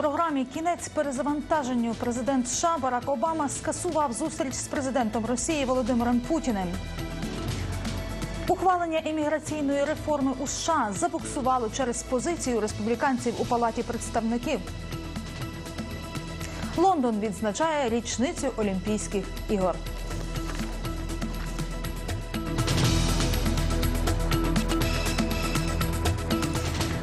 Програмі кінець перезавантаженню президент США Барак Обама скасував зустріч з президентом Росії Володимиром Путіним. Ухвалення імміграційної реформи у США забуксувало через позицію республіканців у палаті представників. Лондон відзначає річницю Олімпійських ігор.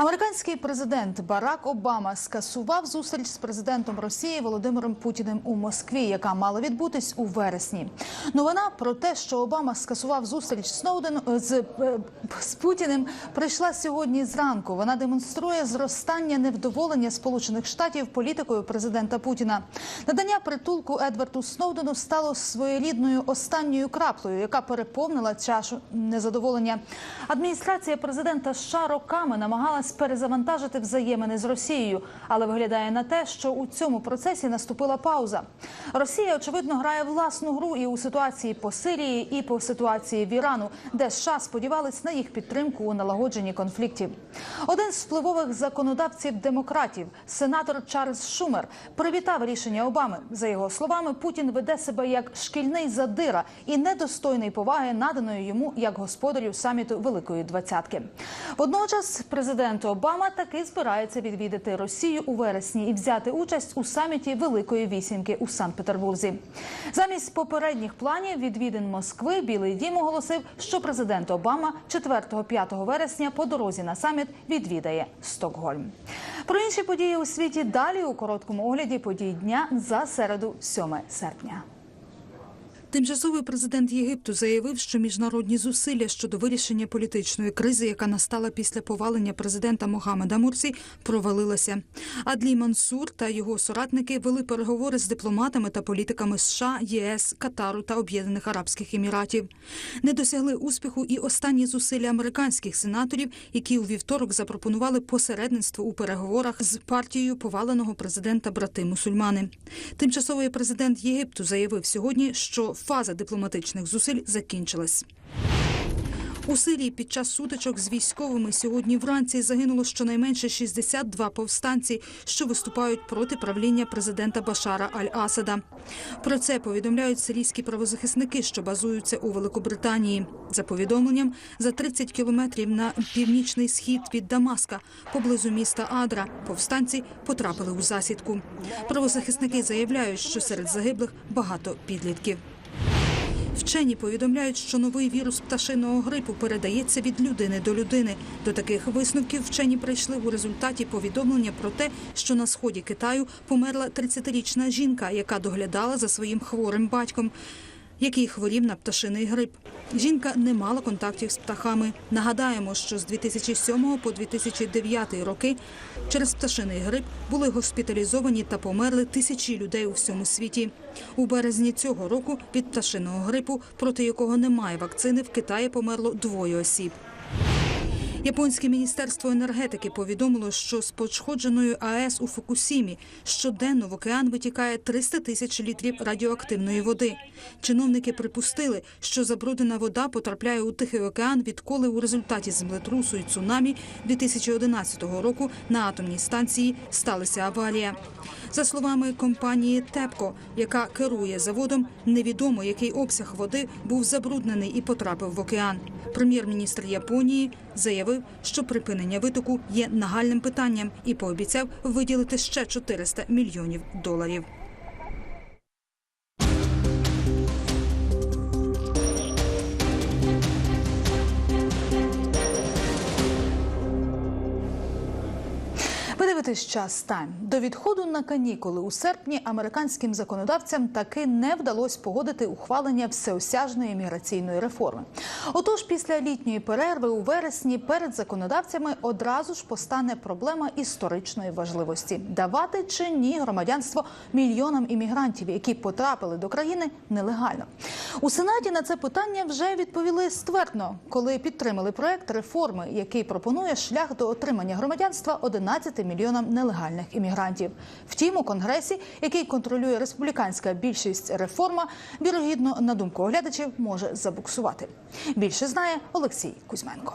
Американський президент Барак Обама скасував зустріч з президентом Росії Володимиром Путіним у Москві, яка мала відбутись у вересні. Новина про те, що Обама скасував зустріч Сноуден з, е, з Путіним, прийшла сьогодні зранку. Вона демонструє зростання невдоволення Сполучених Штатів політикою президента Путіна. Надання притулку Едварду Сноудену стало своєрідною останньою краплею, яка переповнила чашу незадоволення. Адміністрація президента США роками перезавантажити взаємини з Росією, але виглядає на те, що у цьому процесі наступила пауза. Росія очевидно грає власну гру і у ситуації по Сирії, і по ситуації в Ірану, де США сподівались на їх підтримку у налагодженні конфліктів. Один з впливових законодавців демократів, сенатор Чарльз Шумер, привітав рішення Обами. За його словами, Путін веде себе як шкільний задира і недостойний поваги наданої йому як господарю саміту Великої Двадцятки. Водночас президент Обама таки збирається відвідати Росію у вересні і взяти участь у саміті Великої Вісімки у Санкт-Петербурзі. Замість попередніх планів відвідин Москви Білий Дім оголосив, що президент Обама 4-5 вересня по дорозі на саміт відвідає Стокгольм. Про інші події у світі далі у короткому огляді подій дня за середу, 7 серпня. Тимчасовий президент Єгипту заявив, що міжнародні зусилля щодо вирішення політичної кризи, яка настала після повалення президента Мохаммеда Мурсі, провалилася. Адлі Мансур та його соратники вели переговори з дипломатами та політиками США, ЄС, Катару та Об'єднаних Арабських Еміратів. Не досягли успіху і останні зусилля американських сенаторів, які у вівторок запропонували посередництво у переговорах з партією поваленого президента брати мусульмани. Тимчасовий президент Єгипту заявив сьогодні, що фаза дипломатичних зусиль закінчилась. У Сирії під час сутичок з військовими сьогодні вранці загинуло щонайменше 62 повстанці, що виступають проти правління президента Башара Аль-Асада. Про це повідомляють сирійські правозахисники, що базуються у Великобританії. За повідомленням, за 30 кілометрів на північний схід від Дамаска, поблизу міста Адра, повстанці потрапили у засідку. Правозахисники заявляють, що серед загиблих багато підлітків. Вчені повідомляють, що новий вірус пташиного грипу передається від людини до людини. До таких висновків вчені прийшли у результаті повідомлення про те, що на сході Китаю померла 30-річна жінка, яка доглядала за своїм хворим батьком. Який хворів на пташиний грип. Жінка не мала контактів з птахами. Нагадаємо, що з 2007 по 2009 роки через пташиний грип були госпіталізовані та померли тисячі людей у всьому світі. У березні цього року від пташиного грипу, проти якого немає вакцини, в Китаї померло двоє осіб. Японське міністерство енергетики повідомило, що з пошкодженою АЕС у Фукусімі щоденно в океан витікає 300 тисяч літрів радіоактивної води. Чиновники припустили, що забруднена вода потрапляє у Тихий океан, відколи у результаті землетрусу і цунамі 2011 року на атомній станції сталася аварія. За словами компанії ТЕПКО, яка керує заводом, невідомо який обсяг води був забруднений і потрапив в океан. Прем'єр-міністр Японії заявив, що припинення витоку є нагальним питанням і пообіцяв виділити ще 400 мільйонів доларів. Ви дивитесь час тайм. До відходу на канікули у серпні американським законодавцям таки не вдалося погодити ухвалення всеосяжної міграційної реформи. Отож, після літньої перерви у вересні перед законодавцями одразу ж постане проблема історичної важливості: давати чи ні громадянство мільйонам іммігрантів, які потрапили до країни нелегально. У сенаті на це питання вже відповіли ствердно, коли підтримали проект реформи, який пропонує шлях до отримання громадянства 11 мільйонам мільйонам нелегальних іммігрантів. Втім, у конгресі, який контролює республіканська більшість реформа, вірогідно, на думку оглядачів, може забуксувати. Більше знає Олексій Кузьменко.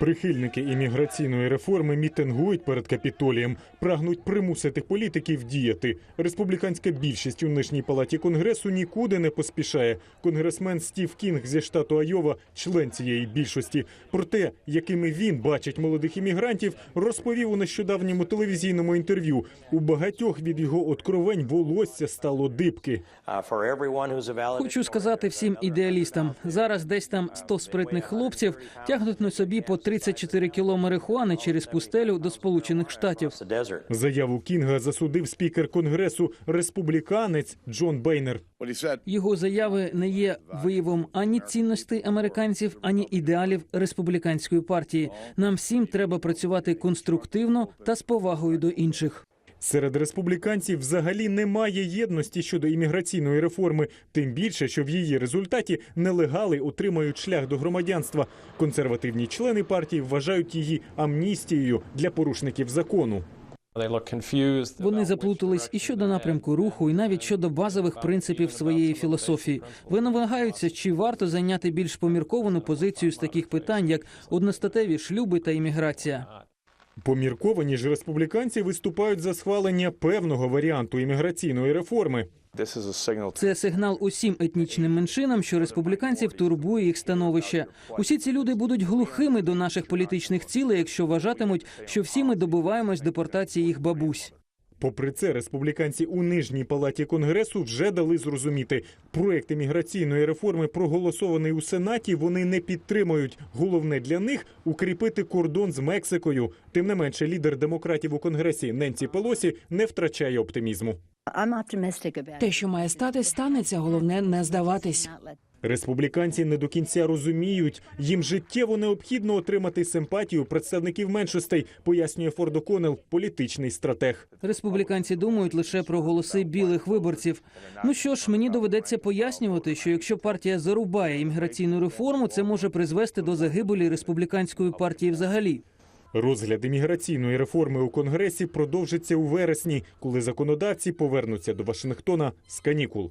Прихильники імміграційної реформи мітингують перед капітолієм, прагнуть примусити політиків діяти. Республіканська більшість у нижній палаті конгресу нікуди не поспішає. Конгресмен Стів Кінг зі штату Айова, член цієї більшості. Про те, якими він бачить молодих іммігрантів, розповів у нещодавньому телевізійному інтерв'ю. У багатьох від його откровень волосся стало дибки. Хочу сказати всім ідеалістам. Зараз десь там 100 спритних хлопців тягнуть на собі по 34 кіло марихуани через пустелю до Сполучених Штатів. Заяву Кінга засудив спікер конгресу республіканець Джон Бейнер. Його заяви не є виявом ані цінностей американців, ані ідеалів республіканської партії. Нам всім треба працювати конструктивно та з повагою до інших. Серед республіканців взагалі немає єдності щодо імміграційної реформи, тим більше, що в її результаті нелегали отримають шлях до громадянства. Консервативні члени партії вважають її амністією для порушників закону. Вони заплутались і щодо напрямку руху, і навіть щодо базових принципів своєї філософії. Вони намагаються, чи варто зайняти більш помірковану позицію з таких питань, як одностатеві шлюби та імміграція. Помірковані ж республіканці виступають за схвалення певного варіанту імміграційної реформи. Це сигнал усім етнічним меншинам, що республіканців турбує їх становище. Усі ці люди будуть глухими до наших політичних цілей, якщо вважатимуть, що всі ми добиваємось депортації їх бабусь. Попри це, республіканці у нижній палаті конгресу вже дали зрозуміти, проект імміграційної реформи, проголосований у сенаті, вони не підтримують. Головне для них укріпити кордон з Мексикою. Тим не менше, лідер демократів у конгресі Ненсі Пелосі не втрачає оптимізму. Те, що має статись, станеться. Головне не здаватись. Республіканці не до кінця розуміють, їм життєво необхідно отримати симпатію представників меншостей, пояснює Форд О'Коннелл, політичний стратег. Республіканці думають лише про голоси білих виборців. Ну що ж, мені доведеться пояснювати, що якщо партія зарубає імміграційну реформу, це може призвести до загибелі республіканської партії взагалі. Розгляд імміграційної реформи у конгресі продовжиться у вересні, коли законодавці повернуться до Вашингтона з канікул.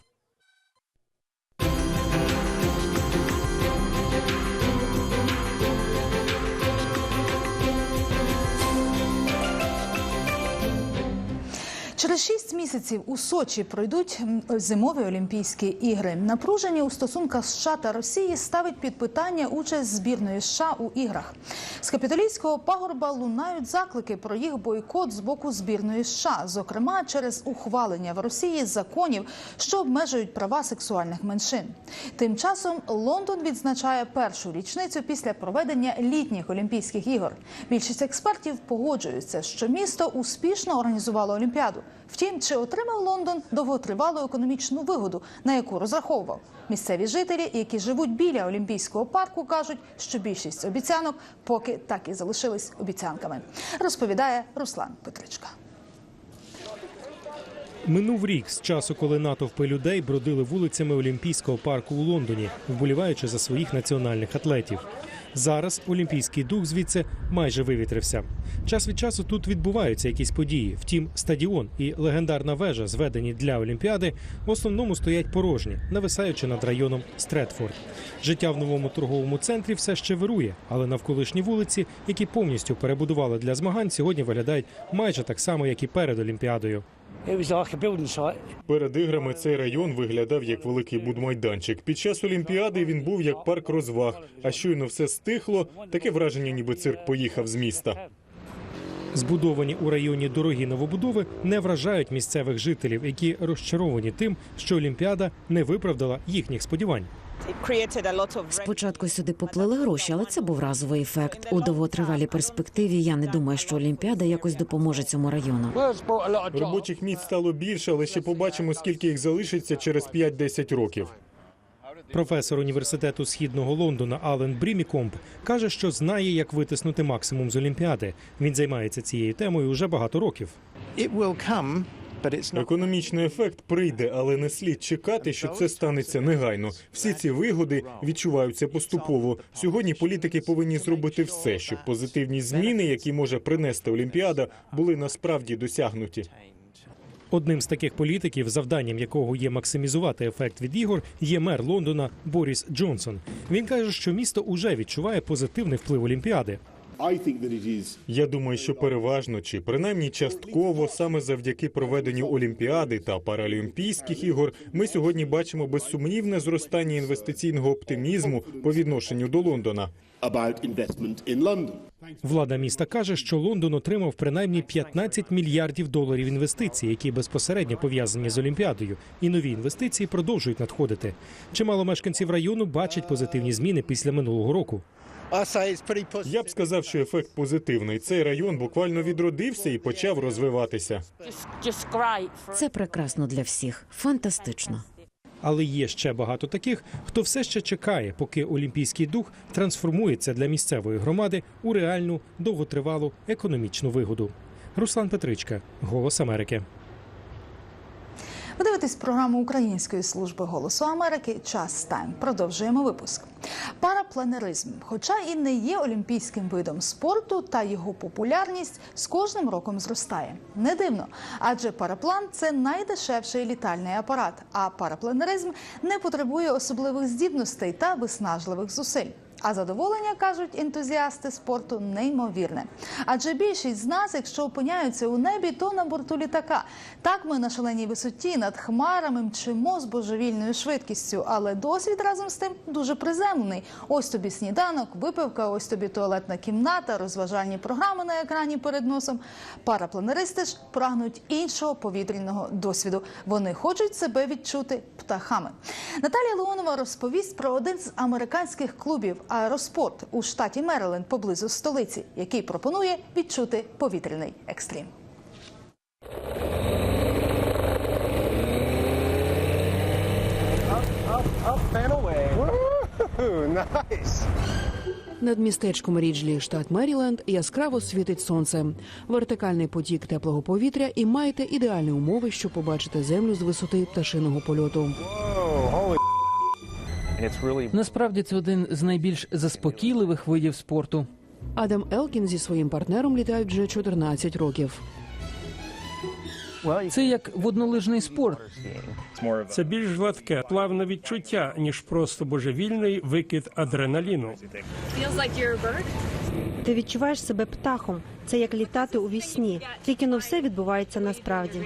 Через шість місяців у Сочі пройдуть зимові Олімпійські ігри. Напруження у стосунках США та Росії ставить під питання участь збірної США у іграх. З капітолійського пагорба лунають заклики про їх бойкот з боку збірної США, зокрема через ухвалення в Росії законів, що обмежують права сексуальних меншин. Тим часом Лондон відзначає першу річницю після проведення літніх Олімпійських ігор. Більшість експертів погоджуються, що місто успішно організувало Олімпіаду. Втім, чи отримав Лондон довготривалу економічну вигоду, на яку розраховував? Місцеві жителі, які живуть біля Олімпійського парку, кажуть, що більшість обіцянок поки так і залишились обіцянками. Розповідає Руслан Петричка. Минув рік з часу, коли натовпи людей бродили вулицями Олімпійського парку у Лондоні, вболіваючи за своїх національних атлетів. Зараз олімпійський дух звідси майже вивітрився. Час від часу тут відбуваються якісь події. Втім, стадіон і легендарна вежа, зведені для Олімпіади, в основному стоять порожні, нависаючи над районом Стретфорд. Життя в новому торговому центрі все ще вирує, але навколишні вулиці, які повністю перебудували для змагань, сьогодні виглядають майже так само, як і перед Олімпіадою. Перед іграми цей район виглядав як великий будмайданчик. Під час Олімпіади він був як парк розваг. А щойно все стихло, таке враження, ніби цирк поїхав з міста. Збудовані у районі дорогі новобудови не вражають місцевих жителів, які розчаровані тим, що Олімпіада не виправдала їхніх сподівань. Спочатку сюди поплили гроші, але це був разовий ефект. У довготривалій перспективі я не думаю, що Олімпіада якось допоможе цьому району. Робочих місць стало більше, але ще побачимо, скільки їх залишиться через 5-10 років. Професор університету східного Лондона Ален Брімікомп каже, що знає, як витиснути максимум з Олімпіади. Він займається цією темою вже багато років. it will come Економічний ефект прийде, але не слід чекати, що це станеться негайно. Всі ці вигоди відчуваються поступово. Сьогодні політики повинні зробити все, щоб позитивні зміни, які може принести Олімпіада, були насправді досягнуті. Одним з таких політиків, завданням якого є максимізувати ефект від ігор, є мер Лондона Боріс Джонсон. Він каже, що місто уже відчуває позитивний вплив Олімпіади. Я думаю, що переважно чи принаймні частково саме завдяки проведенню Олімпіади та Паралімпійських ігор ми сьогодні бачимо безсумнівне зростання інвестиційного оптимізму по відношенню до Лондона. about investment in Влада міста каже, що Лондон отримав принаймні 15 мільярдів доларів інвестицій, які безпосередньо пов'язані з Олімпіадою, і нові інвестиції продовжують надходити. Чимало мешканців району бачать позитивні зміни після минулого року. Я б сказав, що ефект позитивний. Цей район буквально відродився і почав розвиватися. Це прекрасно для всіх, фантастично. Але є ще багато таких, хто все ще чекає, поки олімпійський дух трансформується для місцевої громади у реальну довготривалу економічну вигоду. Руслан Петричка, Голос Америки. Ви дивитесь програму Української служби голосу Америки. Час тайм. Продовжуємо випуск. Парапланеризм, хоча і не є олімпійським видом спорту, та його популярність з кожним роком зростає. Не дивно, адже параплан це найдешевший літальний апарат. А парапланеризм не потребує особливих здібностей та виснажливих зусиль. А задоволення кажуть ентузіасти спорту неймовірне. Адже більшість з нас, якщо опиняються у небі, то на борту літака. Так ми на шаленій висоті над хмарами мчимо з божевільною швидкістю, але досвід разом з тим дуже приземлений. Ось тобі сніданок, випивка, ось тобі туалетна кімната, розважальні програми на екрані перед носом. Парапланеристи ж прагнуть іншого повітряного досвіду. Вони хочуть себе відчути птахами. Наталія Леонова розповість про один з американських клубів Аероспорт у штаті Мериленд поблизу столиці, який пропонує відчути повітряний екстрім. Над містечком Ріджлі, штат Меріленд, яскраво світить сонце, вертикальний потік теплого повітря і маєте ідеальні умови, щоб побачити землю з висоти пташиного польоту. Насправді це один з найбільш заспокійливих видів спорту. Адам Елкін зі своїм партнером літають вже 14 років. Це як воднолижний спорт. Це більш гладке, плавне відчуття, ніж просто божевільний викид адреналіну. Ти відчуваєш себе птахом. Це як літати у вісні. Тільки но все відбувається насправді.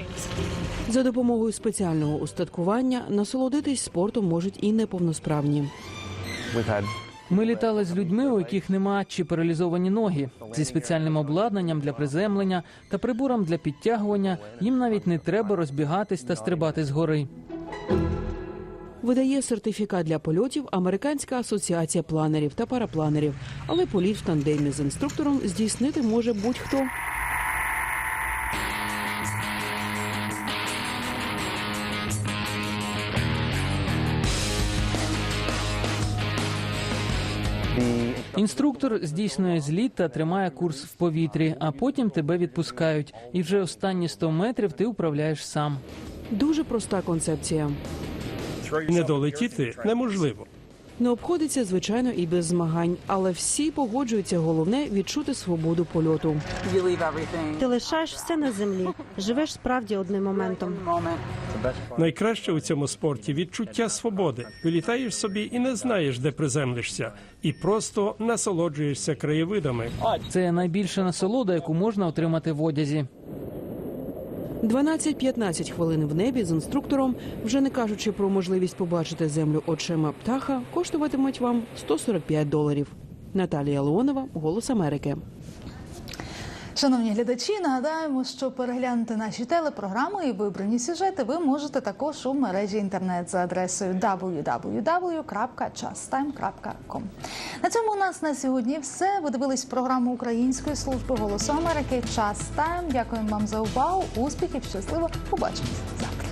За допомогою спеціального устаткування насолодитись спортом можуть і неповносправні. Ми літали з людьми, у яких нема чи паралізовані ноги, зі спеціальним обладнанням для приземлення та прибором для підтягування. Їм навіть не треба розбігатись та стрибати з гори. Видає сертифікат для польотів Американська асоціація планерів та парапланерів, але політ в тандемі з інструктором здійснити може будь-хто. Інструктор здійснює зліт та тримає курс в повітрі, а потім тебе відпускають. І вже останні 100 метрів ти управляєш сам. Дуже проста концепція. Не долетіти неможливо. Не обходиться, звичайно, і без змагань, але всі погоджуються. Головне відчути свободу польоту. Ти лишаєш все на землі, живеш справді одним моментом. Найкраще у цьому спорті відчуття свободи. Вилітаєш собі і не знаєш, де приземлишся, і просто насолоджуєшся краєвидами. Це найбільша насолода, яку можна отримати в одязі. 12-15 хвилин в небі з інструктором, вже не кажучи про можливість побачити землю очима птаха, коштуватимуть вам 145 доларів. Наталія Леонова, Голос Америки. Шановні глядачі, нагадаємо, що переглянути наші телепрограми і вибрані сюжети ви можете також у мережі інтернет за адресою www.chastime.com. На цьому у нас на сьогодні все. Ви дивились програму Української служби голосу Америки. Час Тайм. Дякуємо вам за увагу. Успіхів, щасливо. Побачимось завтра.